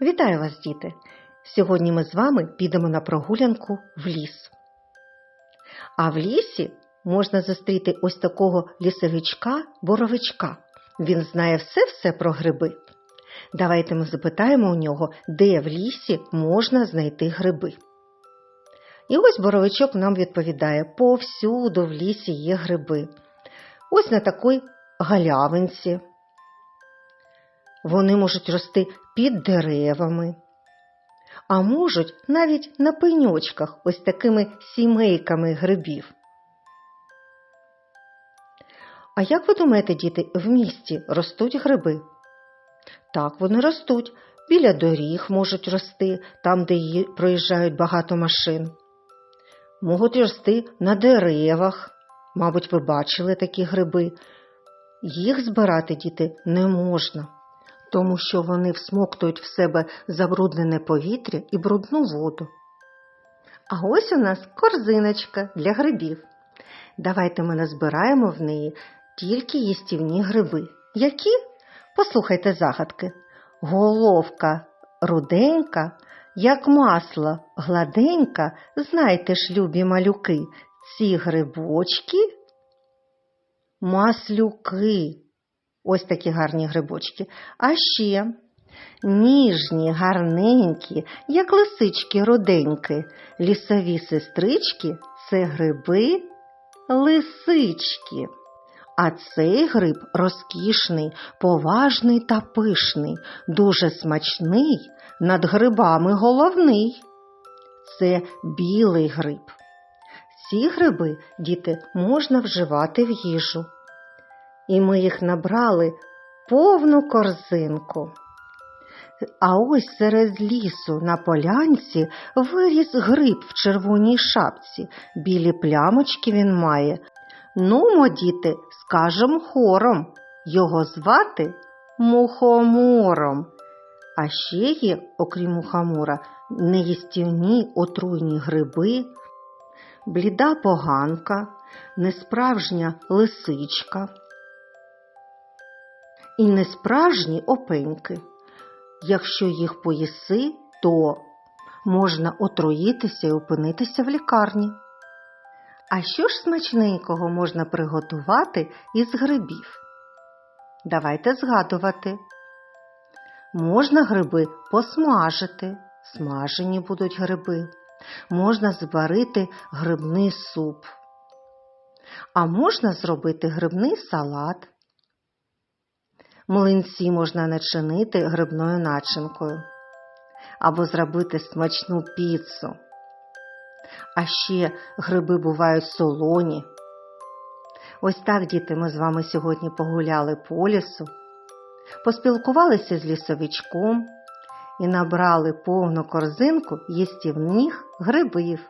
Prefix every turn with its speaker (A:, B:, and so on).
A: Вітаю вас, діти! Сьогодні ми з вами підемо на прогулянку в ліс. А в лісі можна зустріти ось такого лісовичка боровичка. Він знає все-все про гриби. Давайте ми запитаємо у нього, де в лісі можна знайти гриби. І ось боровичок нам відповідає: повсюду в лісі є гриби. Ось на такій галявинці. Вони можуть рости під деревами, а можуть навіть на пеньочках, ось такими сімейками грибів. А як ви думаєте, діти, в місті ростуть гриби? Так, вони ростуть. Біля доріг можуть рости, там, де ї- проїжджають багато машин. Можуть рости на деревах. Мабуть, ви бачили такі гриби. Їх збирати, діти, не можна, тому що вони всмоктують в себе забруднене повітря і брудну воду. А ось у нас корзиночка для грибів. Давайте ми назбираємо в неї тільки їстівні гриби. Які? Послухайте загадки. Головка руденька, як масло гладенька, знайте ж, любі малюки, ці грибочки маслюки. Ось такі гарні грибочки. А ще ніжні, гарненькі, як лисички руденькі, лісові сестрички це гриби лисички. А цей гриб розкішний, поважний та пишний, дуже смачний, над грибами головний. Це білий гриб. Ці гриби, діти, можна вживати в їжу. І ми їх набрали повну корзинку. А ось серед лісу на полянці виріс гриб в червоній шапці. Білі плямочки він має. Нумо, діти, скажем хором. Його звати мухомором. А ще є, окрім мухомора, неїстівні отруйні гриби, бліда поганка, несправжня лисичка і несправжні опеньки. Якщо їх поїси, то можна отруїтися і опинитися в лікарні. А що ж смачненького можна приготувати із грибів? Давайте згадувати. Можна гриби посмажити, смажені будуть гриби. Можна зварити грибний суп. А можна зробити грибний салат. Млинці можна начинити грибною начинкою або зробити смачну піцу. А ще гриби бувають солоні. Ось так, діти, ми з вами сьогодні погуляли по лісу, поспілкувалися з лісовичком і набрали повну корзинку їстівних грибів.